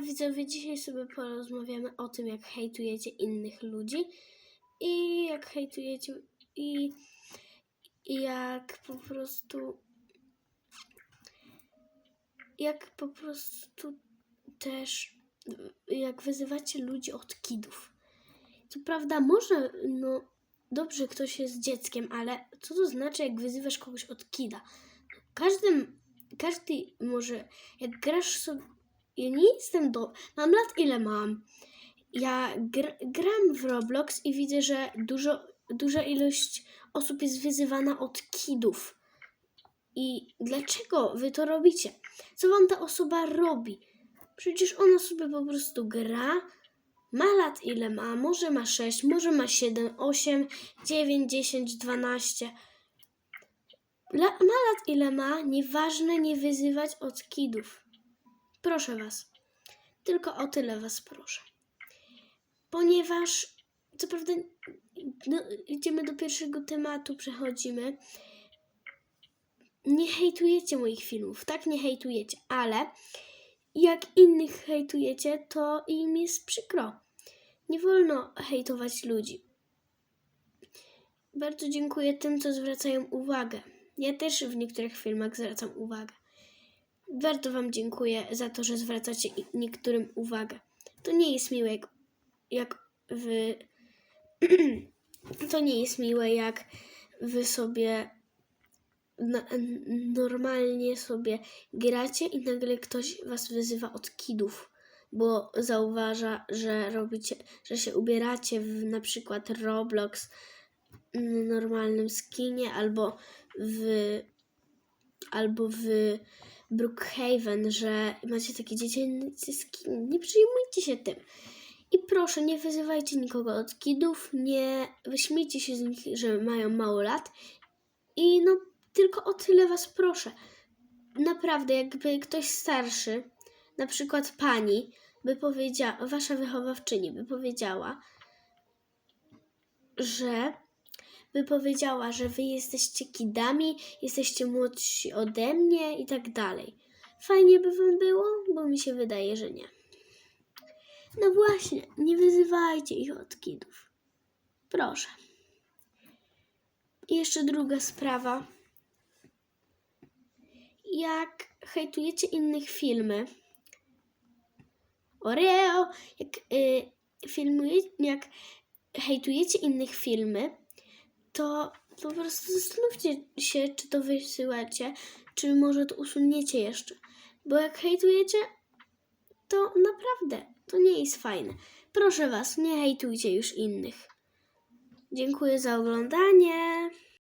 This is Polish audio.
Widzowie, dzisiaj sobie porozmawiamy o tym, jak hejtujecie innych ludzi i jak hejtujecie i, i jak po prostu jak po prostu też jak wyzywacie ludzi od kidów. Co prawda może, no dobrze, ktoś jest dzieckiem, ale co to znaczy, jak wyzywasz kogoś od kida? Każdy, każdy może, jak grasz sobie, ja nie jestem do, mam lat ile mam? Ja gr, gram w Roblox i widzę, że dużo, duża ilość osób jest wyzywana od kidów. I dlaczego wy to robicie? Co wam ta osoba robi? Przecież ona sobie po prostu gra, ma lat ile ma, może ma 6, może ma 7, 8, 9, 10, 12. La, ma lat ile ma, nieważne nie wyzywać od kidów. Proszę was. Tylko o tyle was proszę. Ponieważ, co prawda, no, idziemy do pierwszego tematu, przechodzimy. Nie hejtujecie moich filmów, tak? Nie hejtujecie, ale jak innych hejtujecie, to im jest przykro. Nie wolno hejtować ludzi. Bardzo dziękuję tym, co zwracają uwagę. Ja też w niektórych filmach zwracam uwagę. Bardzo Wam dziękuję za to, że zwracacie niektórym uwagę. To nie jest miłe, jak, jak Wy. to nie jest miłe, jak Wy sobie normalnie sobie gracie i nagle ktoś Was wyzywa od kidów, bo zauważa, że robicie, że się ubieracie w na przykład Roblox mm, normalnym skinie albo w albo w Brookhaven, że macie takie dziecięce skin. Nie przejmujcie się tym. I proszę, nie wyzywajcie nikogo od kidów, nie wyśmiejcie się z nich, że mają mało lat. I no, tylko o tyle was proszę. Naprawdę, jakby ktoś starszy, na przykład pani, by powiedziała, wasza wychowawczyni by powiedziała, że by powiedziała, że wy jesteście kidami, jesteście młodsi ode mnie i tak dalej. Fajnie by wam było, bo mi się wydaje, że nie. No właśnie, nie wyzywajcie ich od kidów. Proszę. I jeszcze druga sprawa. Jak hejtujecie innych filmy, Oreo, jak y, filmuje, jak hejtujecie innych filmy, to po prostu zastanówcie się, czy to wysyłacie, czy może to usuniecie jeszcze. Bo jak hejtujecie, to naprawdę to nie jest fajne. Proszę Was, nie hejtujcie już innych. Dziękuję za oglądanie.